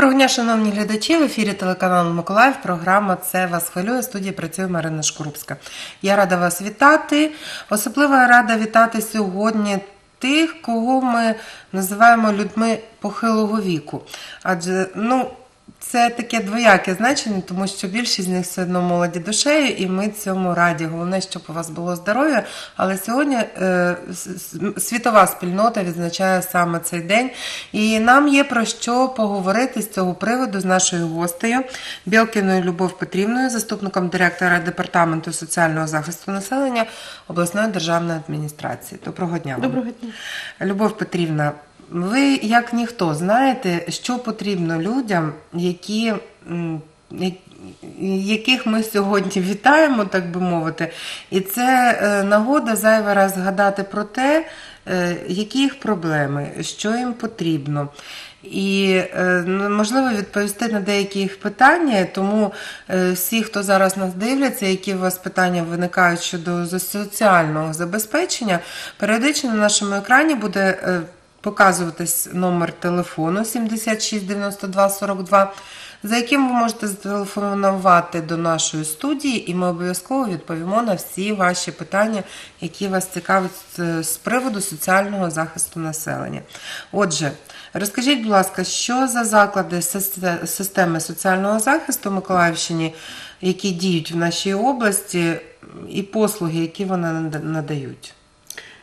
Доброго дня, шановні глядачі. В ефірі телеканалу Миколаїв. Програма Це вас хвилює. студія працює Марина Шкурубська. Я рада вас вітати. Особливо рада вітати сьогодні тих, кого ми називаємо людьми похилого віку. Адже ну. Це таке двояке значення, тому що більшість з них все одно молоді душею, і ми цьому раді. Головне, щоб у вас було здоров'я. Але сьогодні е, світова спільнота відзначає саме цей день, і нам є про що поговорити з цього приводу з нашою гостею Білкіною Любов Петрівною, заступником директора департаменту соціального захисту населення обласної державної адміністрації. Доброго дня. вам. Доброго дня. Любов Петрівна. Ви, як ніхто, знаєте, що потрібно людям, які, яких ми сьогодні вітаємо, так би мовити, і це е, нагода зайвий раз згадати про те, е, які їх проблеми, що їм потрібно. І е, ну, можливо відповісти на деякі їх питання, тому всі, хто зараз нас дивляться, які у вас питання виникають щодо соціального забезпечення, періодично на нашому екрані буде показуватись номер телефону 76 92 42, за яким ви можете зателефонувати до нашої студії, і ми обов'язково відповімо на всі ваші питання, які вас цікавлять з приводу соціального захисту населення. Отже, розкажіть, будь ласка, що за заклади системи соціального захисту Миколаївщині, які діють в нашій області, і послуги, які вони надають?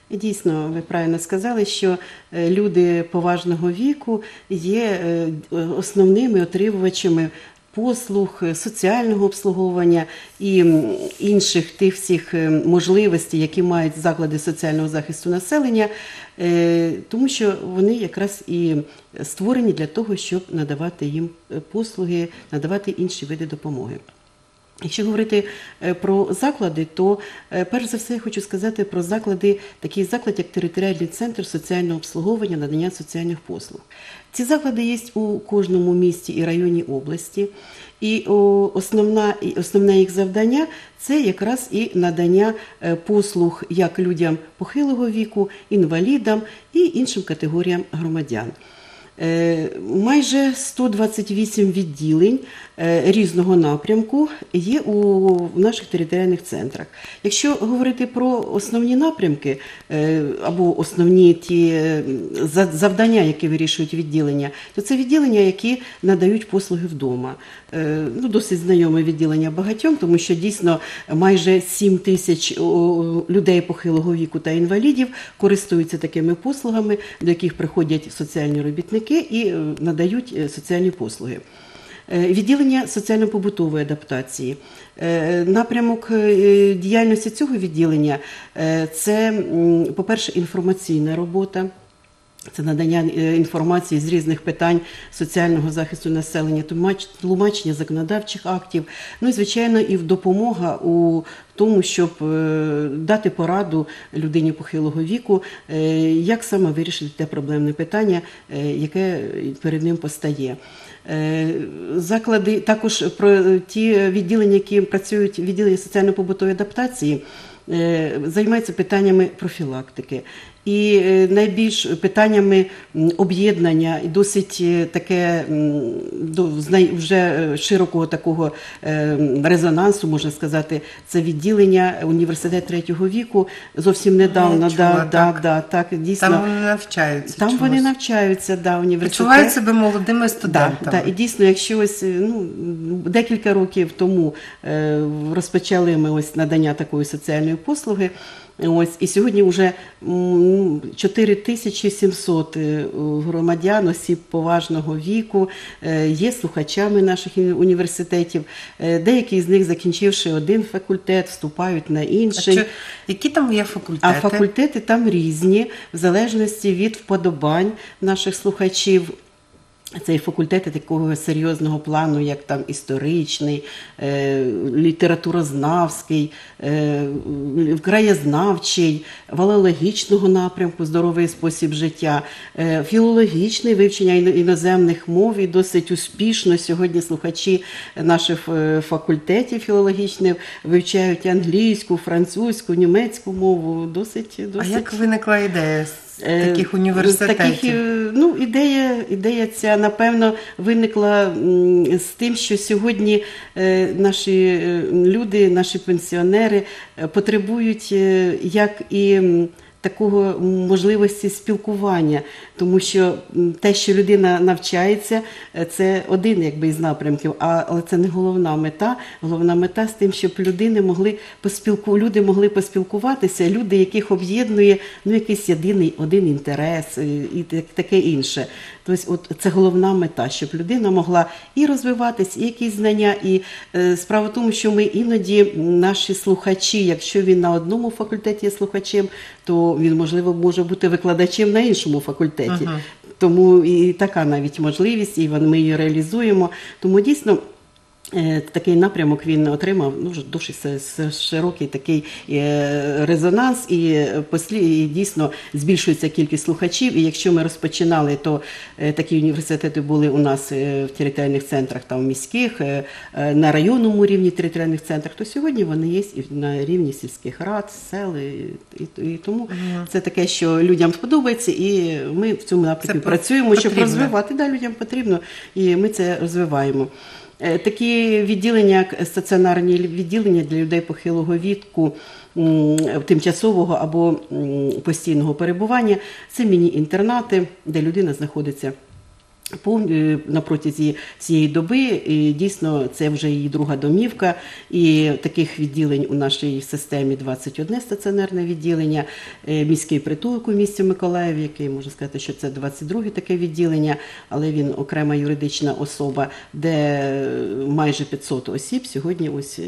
Дійсно, ви правильно сказали, що е, люди поважного віку є е, основними отримувачами послуг, соціального обслуговування і інших тих всіх е, можливостей, які мають заклади соціального захисту населення, тому що вони якраз і створені для того, щоб надавати їм послуги, надавати інші види допомоги. Якщо говорити е, про заклади, то е, перш за все я хочу сказати про заклади, такий заклад, як територіальний центр соціального обслуговування, надання соціальних послуг. Ці заклади є у кожному місті і районі області, і основна, основне їх завдання це якраз і надання е, послуг як людям похилого віку, інвалідам і іншим категоріям громадян. Майже 128 відділень Е, різного напрямку є у наших територіальних центрах. Якщо говорити про основні напрямки е, або основні ті е, завдання, які вирішують відділення, то це відділення, які надають послуги вдома. Ну, Досить знайоме відділення багатьом, тому що дійсно майже 7 тисяч людей похилого віку та інвалідів користуються такими послугами, до яких приходять соціальні робітники і надають соціальні послуги. Е, відділення соціально-побутової адаптації. Е, напрямок е, діяльності цього відділення це, по-перше, інформаційна робота. Це надання інформації з різних питань соціального захисту населення, тлумачення законодавчих актів, ну і звичайно, і допомога у тому, щоб дати пораду людині похилого віку, як саме вирішити те проблемне питання, яке перед ним постає. Е, заклади також про ті відділення, які працюють в відділенні соціально-побутової адаптації, е, займаються питаннями профілактики і е, найбільш питаннями об'єднання і досить е, таке вже е, широкого такого резонансу, можна сказати, це відділення університет третього віку. Зовсім недавно чула, да, так. Да, так, дійсно там вони навчаються. Там чомусь. вони навчаються, да, університет. Почувають себе молодими студентами. Да, да, і дійсно, якщо ось ну декілька років тому розпочали ми ось надання такої соціальної послуги. Ось і сьогодні вже 4700 е, громадян, осіб поважного віку, е, є слухачами наших університетів. Е, деякі з них, закінчивши один факультет, вступають на інший. А що, які там є факультети? А факультети там різні, в залежності від вподобань наших слухачів. Цей факультети такого серйозного плану, як там історичний, е, літературознавський, е, краєзнавчий, валологічного напрямку, здоровий спосіб життя, е, філологічний вивчення іноземних мов і досить успішно сьогодні слухачі наших факультетів філологічних вивчають англійську, французьку, німецьку мову. Досить, досить. А як виникла ідея? Е, таких університетів. Таких, е, ну, ідея, ідея ця, напевно, виникла з тим, що сьогодні е, наші люди, наші пенсіонери потребують як і. Такого можливості спілкування, тому що те, що людина навчається, е, це один якби із напрямків, але це не головна мета. Головна мета з тим, щоб людини могли поспілку, люди могли поспілкуватися, люди, яких об'єднує ну якийсь єдиний один інтерес е, і так- таке інше. Тобто, от це головна мета, щоб людина могла і розвиватись, і якісь знання. І е, справа в тому, що ми іноді наші слухачі, якщо він на одному факультеті є слухачем, то він можливо може бути викладачем на іншому факультеті. Тому і така навіть можливість, і ми її реалізуємо. Тому дійсно. Е, Такий напрямок він отримав ну, се- широкий такий е, резонанс, і, послі, і дійсно збільшується кількість слухачів. І якщо ми розпочинали, то е, такі університети були у нас в територіальних центрах, там міських, на районному рівні територіальних центрах, то сьогодні вони є і на рівні сільських рад, сел. І, і, і тому це таке, що людям сподобається, і ми в цьому напрямку працюємо, щоб розвивати. Да, людям потрібно, і ми це розвиваємо. Е, Такі відділення, як стаціонарні відділення для людей похилого віку, тимчасового або постійного перебування, це міні-інтернати, де людина знаходиться на протязі цієї доби. І дійсно, це вже її друга домівка. І таких відділень у нашій системі 21 стаціонарне відділення, Е, міський притулок у місті Миколаїв, який можна сказати, що це 22 таке відділення, але він окрема юридична особа, де е, майже 500 осіб сьогодні ось е,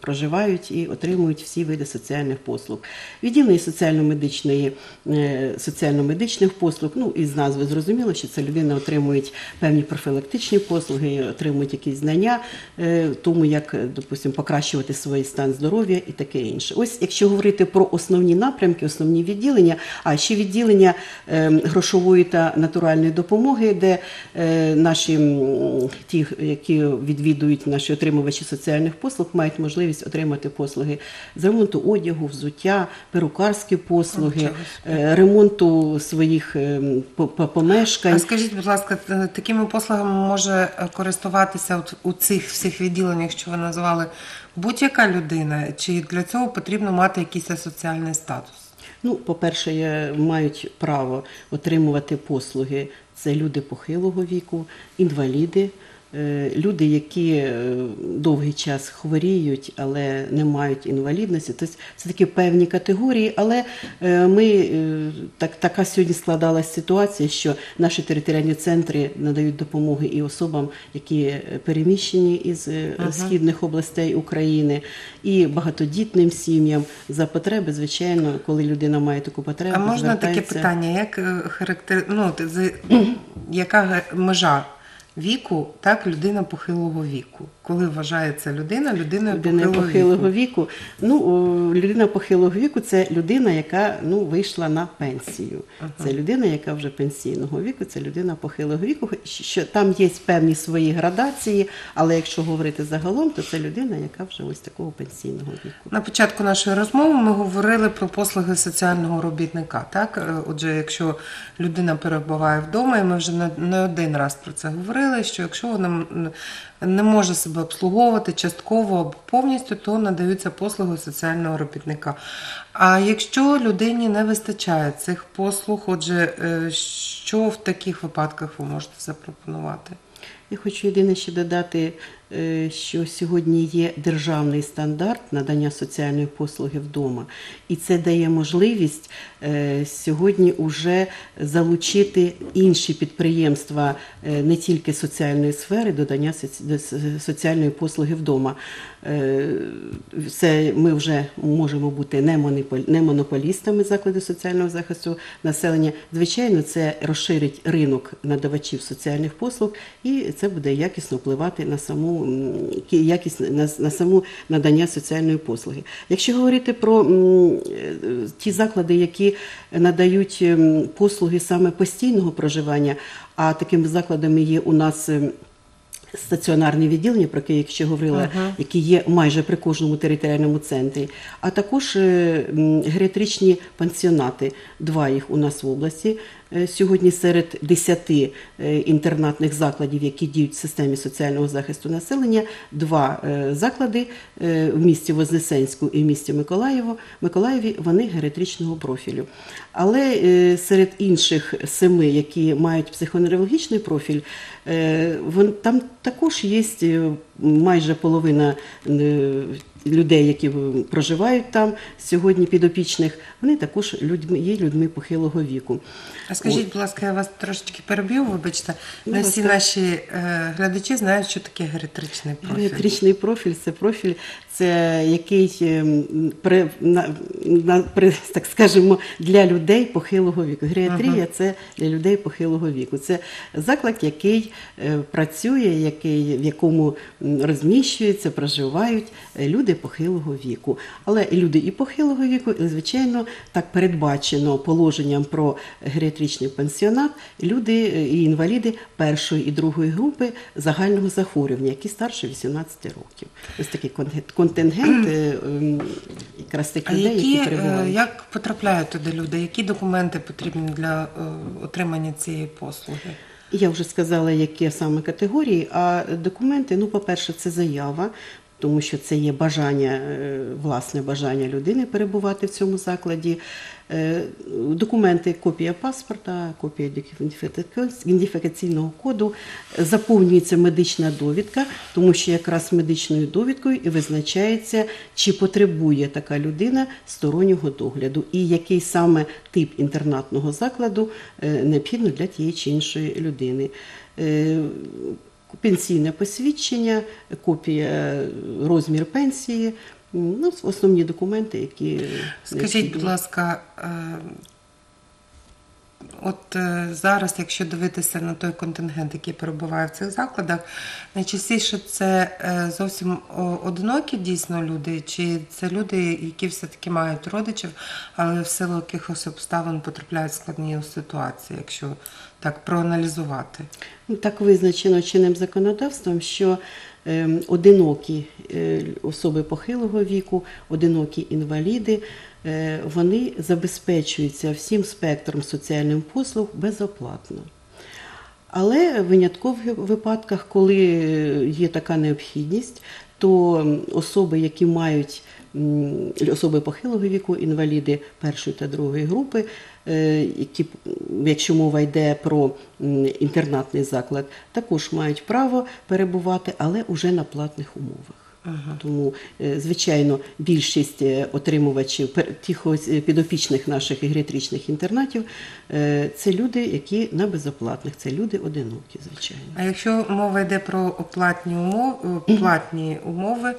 проживають і отримують всі види соціальних послуг. Відділення соціально-медичної е, соціально-медичних послуг. Ну із назви зрозуміло, що це людина отримують певні профілактичні послуги, отримують якісь знання, е, тому як, е, допустимо, покращувати свій стан здоров'я і таке інше. Ось якщо говорити про основні напрямки, основні відділення, а ще відділення е, грошової та натуральної допомоги, де е, наші ті, які відвідують наші отримувачі соціальних послуг, мають можливість отримати послуги з ремонту одягу, взуття, перукарські послуги, ремонту своїх е, по- помешкань. А скажіть, будь ласка, такими послугами може е, користуватися у цих всіх відділеннях, що ви назвали, будь-яка людина, чи для цього потрібно мати якийсь соціальний статус? Ну, по-перше, мають право отримувати послуги. Це люди похилого віку, інваліди, е, люди, які е, довгий час хворіють, але не мають інвалідності. Тобто це такі певні категорії. Але е, ми е, так, така сьогодні складалася ситуація, що наші територіальні центри надають допомоги і особам, які е, переміщені із е, східних областей України, і багатодітним сім'ям за потреби, звичайно, коли людина має таку потребу. А можна таке питання? Як е, характер... ну, яка межа віку, так, людина похилого віку? Коли вважається людина людиною Людина похилого, похилого віку? віку. Ну, о, людина похилого віку це людина, яка ну, вийшла на пенсію. Це людина, яка вже пенсійного віку, це людина похилого віку. Що там є певні свої градації, але якщо говорити загалом, то це людина, яка вже ось такого пенсійного віку. На початку нашої розмови ми говорили про послуги соціального робітника. Так, Е, отже, якщо людина перебуває вдома, і ми вже не, один раз про це говорили, що якщо вона не може себе обслуговувати частково або повністю, то надаються послуги соціального робітника. А якщо людині не вистачає цих послуг, отже, е, що в таких випадках ви можете запропонувати? Я хочу єдине ще додати, що сьогодні є державний стандарт надання соціальної послуги вдома, і це дає можливість е, сьогодні уже залучити інші підприємства е, не тільки соціальної сфери до надання соці- до с- соціальної послуги вдома. Е, Це ми вже можемо бути не монополістами закладу соціального захисту населення. Звичайно, це розширить ринок надавачів соціальних послуг, і це буде якісно впливати на саму якість на, на саму надання соціальної послуги. Якщо говорити про м, е, ті заклади, які надають послуги саме постійного проживання, а такими закладами є у нас. ем, стаціонарні відділення, про які я ще говорила, які є майже при кожному територіальному центрі, а також е, геріатричні пансіонати. Два їх у нас в області. Е, Сьогодні серед 10 е, інтернатних закладів, які діють в системі соціального захисту населення, два е, заклади в місті Вознесенську і в місті Миколаєво, Миколаєві, вони геріатричного профілю. Але серед інших семи, які мають психоневрологічний профіль, там також є майже половина людей, які проживають там сьогодні підопічних, вони також людьми, є людьми похилого віку. А скажіть, будь ласка, я вас трошечки переб'ю, вибачте. Не всі наші е, глядачі знають, що таке геретричний профіль. Геометричний профіль це профіль, це який ем, при, на, на, при, так скажемо, для людей похилого віку. Геріатрія це для людей похилого віку. Це заклад, який е, працює, який, в якому розміщуються, проживають е, люди похилого віку. Але і люди і похилого віку, і, звичайно, так передбачено положенням про геріатричний пансіонат, люди е, і інваліди першої і другої групи загального захворювання, які старше 18 років. Ось такий контингент- е, ем, якраз тих людей, які, які е, перебувають. як потрапляють туди люди? Які документи потрібні для е, отримання цієї послуги? Я вже сказала, які саме категорії. А документи, ну, по-перше, це заява, тому що це є бажання, е, власне бажання людини перебувати в цьому закладі. Е, Документи, копія паспорта, копія ідентифікаційного коду, заповнюється медична довідка, тому що якраз медичною довідкою і визначається, чи потребує така людина стороннього догляду, і який саме тип інтернатного закладу е, необхідно для тієї чи іншої людини. Пенсійне посвідчення, копія е, розмір пенсії, ну, основні документи, які Скажіть, будь ласка, е, от е, зараз, якщо дивитися на той контингент, який перебуває в цих закладах, найчастіше це е, зовсім одинокі дійсно люди, чи це люди, які все-таки мають родичів, але в силу якихось обставин потрапляють в складні ситуації, якщо так проаналізувати. Так визначено чинним законодавством, що ем, одинокі е, особи похилого віку, одинокі інваліди, вони забезпечуються всім спектром соціальних послуг безоплатно. Але в виняткових випадках, коли є така необхідність, то особи, які мають особи похилого віку, інваліди першої та другої групи, е, які, якщо мова йде про інтернатний заклад, також мають право перебувати, але уже на платних умовах. Тому, е, звичайно, більшість е, отримувачів тих е, підопічних наших геріатричних інтернатів це люди, які на безоплатних, це люди одинокі, звичайно. А якщо мова йде про оплатні умови, платні умови,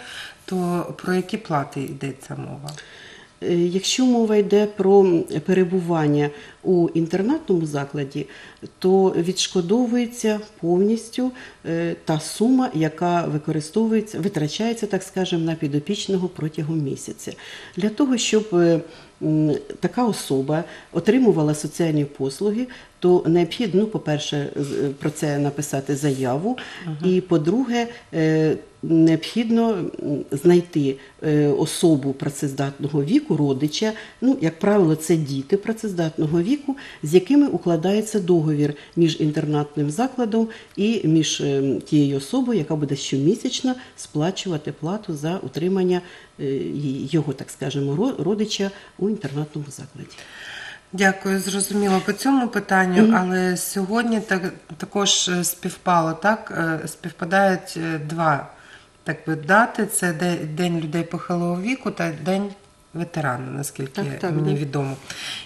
то про які плати йдеться мова? Е, Якщо мова йде про перебування у інтернатному закладі, то відшкодовується повністю е, та сума, яка використовується, витрачається, так скажемо, на підопічного протягом місяця. Для того, щоб е, така особа отримувала соціальні послуги, то необхідно, ну, по-перше, з- про це написати заяву, і по-друге, е, необхідно знайти е, особу працездатного віку, родича. Ну, як правило, це діти працездатного віку, з якими укладається договір між інтернатним закладом і між е, тією особою, яка буде щомісячно сплачувати плату за утримання е, його, так скажемо, родича у інтернатному закладі. Дякую, зрозуміло по цьому питанню, але сьогодні так, також е, співпало, так? е, Співпадають е, два так би, дати: це де- День людей похилого віку та День ветерана, наскільки Так, так, мені да. відомо.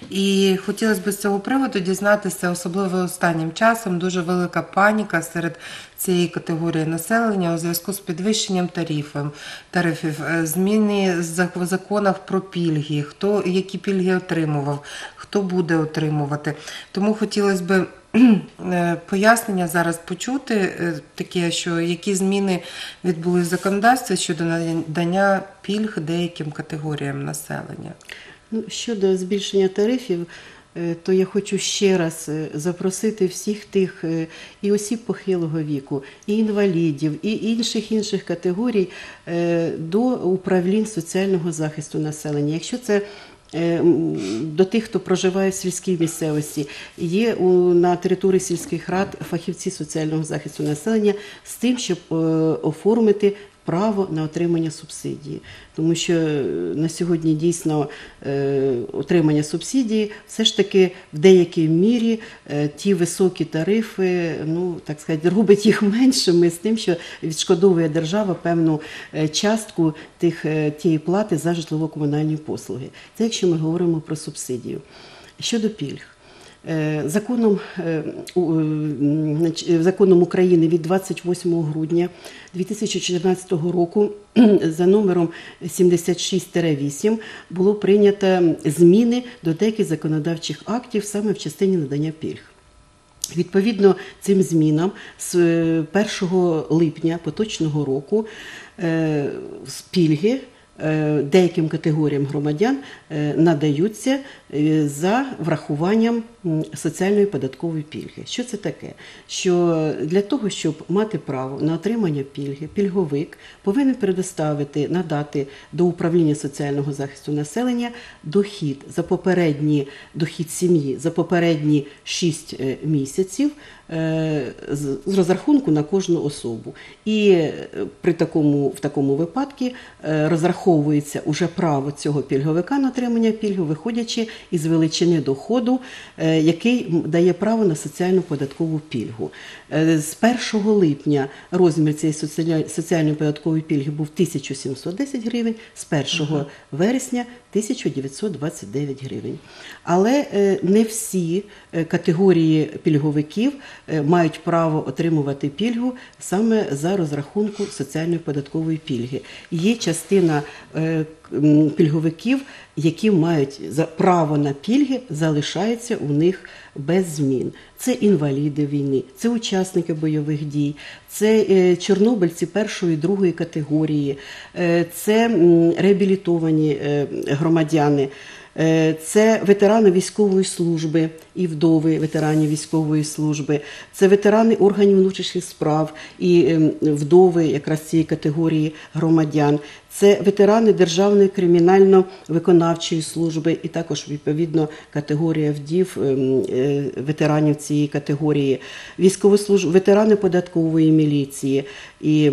І хотілося б з цього приводу дізнатися, особливо останнім часом, дуже велика паніка серед цієї категорії населення у зв'язку з підвищенням тарифів, тарифів, е, зміни в законах про пільги, хто які пільги отримував, хто буде отримувати. Тому хотілося б е, пояснення зараз почути е, таке, що які зміни відбулись в законодавстві щодо надання пільг деяким категоріям населення. Ну, щодо збільшення тарифів, е, то я хочу ще раз е, запросити всіх тих е, і осіб похилого віку, і інвалідів, і інших інших категорій е, до управлінь соціального захисту населення. Якщо це е, до тих, хто проживає в сільській місцевості, є на території сільських рад фахівці соціального захисту населення з тим, щоб е, оформити право на отримання субсидії, тому що е, на сьогодні дійсно е, отримання субсидії все ж таки в деякій мірі е, ті високі тарифи, ну так сказати, робить їх меншими з тим, що відшкодовує держава певну частку тих тієї плати за житлово-комунальні послуги. Це якщо ми говоримо про субсидію. Щодо пільг. Е, Законом, е, е, законом України від 28 грудня 2014 року за номером 76-8 було прийнято зміни до деяких законодавчих актів саме в частині надання пільг. Відповідно цим змінам з е, 1 липня поточного року з пільги деяким категоріям громадян надаються за врахуванням соціальної податкової пільги. Що це таке? Що для того, щоб мати право на отримання пільги, пільговик повинен предоставити, надати до управління соціального захисту населення дохід за попередні дохід сім'ї за попередні 6 місяців е, з розрахунку на кожну особу. І е, при такому, в такому випадку е, розраховується уже право цього пільговика на отримання пільги, виходячи із величини доходу, е, який дає право на соціальну податкову пільгу. Е, З 1 липня розмір цієї соціальної- податкової пільги був 1710 гривень, з 1 вересня 1929 гривень. Але е, не всі категорії пільговиків мають право отримувати пільгу саме за розрахунку соціальної податкової пільги. Є частина пільговиків, які мають право на пільги, залишається у них без змін. Це інваліди війни, це учасники бойових дій, це е, чорнобильці першої і другої категорії, е, це реабілітовані е, громадяни. Це ветерани військової служби і вдови ветеранів військової служби, це ветерани органів внутрішніх справ і ем, вдови якраз цієї категорії громадян. Це ветерани Державної кримінально-виконавчої служби і також відповідно категорія вдів ем, е, ветеранів цієї категорії, військовослуж... ветерани податкової міліції і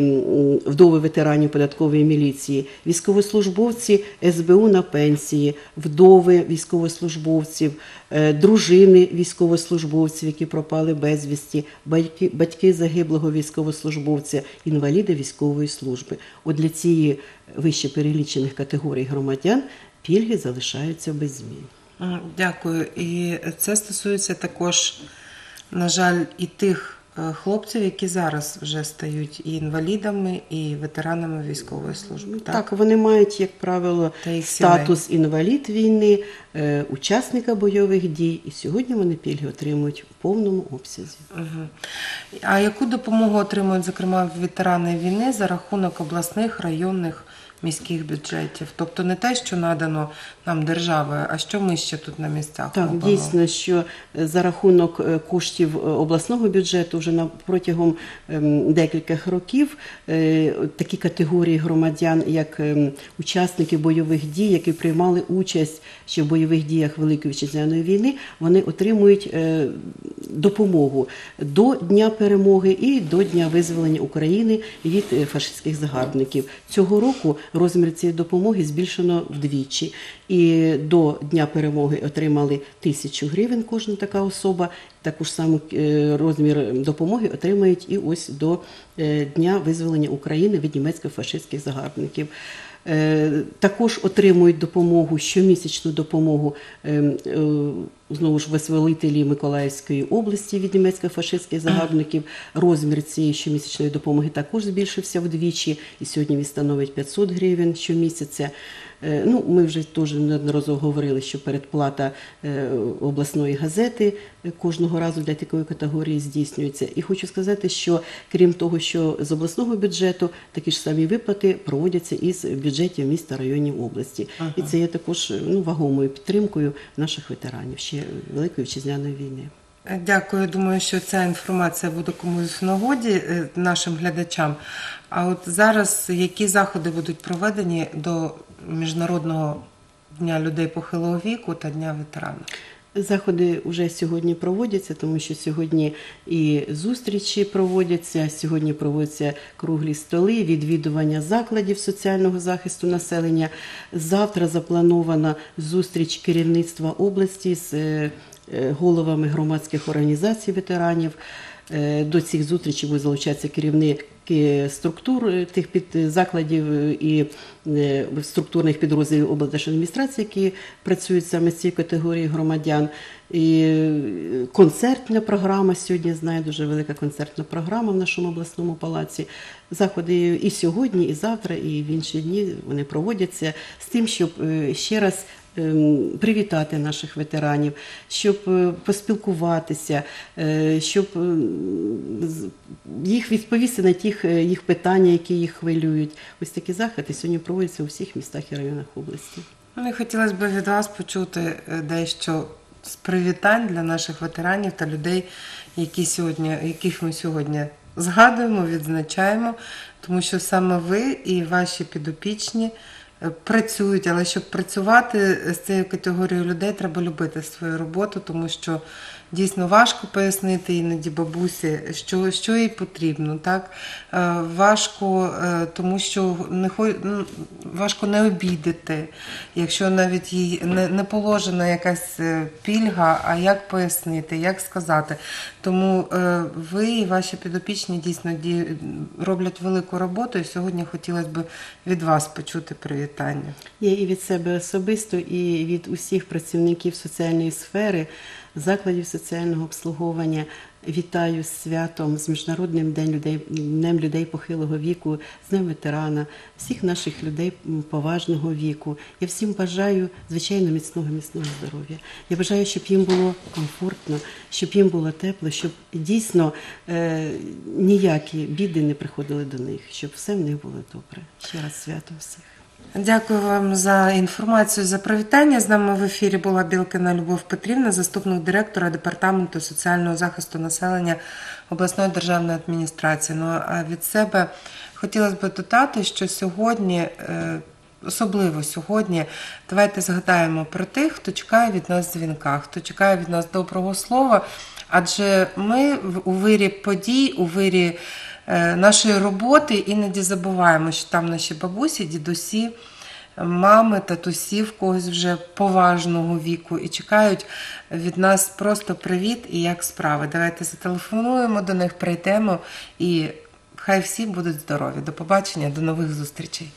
вдови ветеранів податкової міліції, військовослужбовці СБУ на пенсії, вдови військовослужбовців, дружини військовослужбовців, які пропали безвісті, батьки, батьки загиблого військовослужбовця, інваліди військової служби. От для цієї вище перелічених категорій громадян пільги залишаються без змін. Дякую. І це стосується також, на жаль, і тих е, хлопців, які зараз вже стають і інвалідами, і ветеранами військової служби. Так, Так, вони мають, як правило, статус інвалід війни, е, учасника бойових дій, і сьогодні вони пільги отримують в повному обсязі. Мгм. А яку допомогу отримують, зокрема, ветерани війни за рахунок обласних, районних, міських бюджетів? Тобто не те, що надано нам державою, а що ми ще тут на місцях Так, робимо? дійсно, що е, за рахунок е, коштів е, обласного бюджету вже на протягом ем, декількох років такі категорії громадян, як ем, учасники бойових дій, які приймали участь ще в бойових діях Великої вітчизняної війни, вони отримують допомогу до Дня перемоги і до Дня визволення України від фашистських загарбників. Цього року розмір цієї допомоги збільшено вдвічі. І до Дня перемоги отримали тисячу гривень кожна така особа. Таку ж саму е, розмір допомоги отримають і ось до е, Дня визволення України від німецько-фашистських загарбників. Е, Також отримують допомогу, щомісячну допомогу ем, е, знову ж визволителі Миколаївської області від німецько-фашистських загарбників. Розмір цієї щомісячної допомоги також збільшився вдвічі, і сьогодні він становить 500 гривень щомісяця. Е, Ну, ми вже теж неодноразово говорили, що передплата е, обласної газети е, кожного разу для такої категорії здійснюється. І хочу сказати, що крім того, що з обласного бюджету такі ж самі виплати проводяться із бюджетів міста районів області. І це є також ну, вагомою підтримкою наших ветеранів. Ще Великої Вітчизняної війни. Дякую. Думаю, що ця інформація буде комусь в нагоді нашим глядачам. А от зараз які заходи будуть проведені до Міжнародного дня людей похилого віку та Дня ветерана? Заходи вже сьогодні проводяться, тому що сьогодні і зустрічі проводяться. Сьогодні проводяться круглі столи, відвідування закладів соціального захисту населення. Завтра запланована зустріч керівництва області з е, е, головами громадських організацій ветеранів. Е, До цих зустрічей будуть залучатися керівники структур е, тих під закладів е, і е, структурних підрозділів облдержадміністрації, які працюють саме з цією категорією громадян. І е, концертна програма сьогодні знаю, дуже велика концертна програма в нашому обласному палаці. Заходи і сьогодні, і завтра, і в інші дні вони проводяться з тим, щоб е, ще раз привітати наших ветеранів, щоб е, поспілкуватися, е, щоб їх відповісти на тих е, їх питання, які їх хвилюють. Ось такі заходи сьогодні проводяться у всіх містах і районах області. Ну і хотілося б від вас почути дещо з привітань для наших ветеранів та людей, які сьогодні, яких ми сьогодні згадуємо, відзначаємо, тому що саме ви і ваші підопічні працюють, але щоб працювати з цією категорією людей, треба любити свою роботу, тому що дійсно важко пояснити іноді бабусі, що, що їй потрібно. Так? Е, Важко, е, тому що не ну, важко не обідати, якщо навіть їй не, не положена якась е, пільга, а як пояснити, як сказати. Тому ви і ваші підопічні дійсно роблять велику роботу, і сьогодні хотілося б від вас почути привітання. Я і від себе особисто, і від усіх працівників соціальної сфери, закладів соціального обслуговування вітаю з святом, з Міжнародним днем людей, днем людей похилого віку, з Днем ветерана, всіх наших людей поважного віку. Я всім бажаю звичайно міцного, міцного здоров'я. Я бажаю, щоб їм було комфортно, щоб їм було тепло, щоб дійсно е, ніякі біди не приходили до них, щоб все в них було добре. Ще раз свято всіх. Дякую вам за інформацію, за привітання. З нами в ефірі була Білкина Любов Петрівна, заступник директора департаменту соціального захисту населення обласної державної адміністрації. Ну а від себе хотілося б додати, що сьогодні. е, Особливо сьогодні давайте згадаємо про тих, хто чекає від нас дзвінка, хто чекає від нас доброго слова. Адже ми у вирі подій, у вирі нашої роботи іноді забуваємо, що там наші бабусі, дідусі, мами, татусі в когось вже поважного віку і чекають від нас просто привіт і як справи. Давайте зателефонуємо до них, прийдемо і хай всі будуть здорові. До побачення, до нових зустрічей.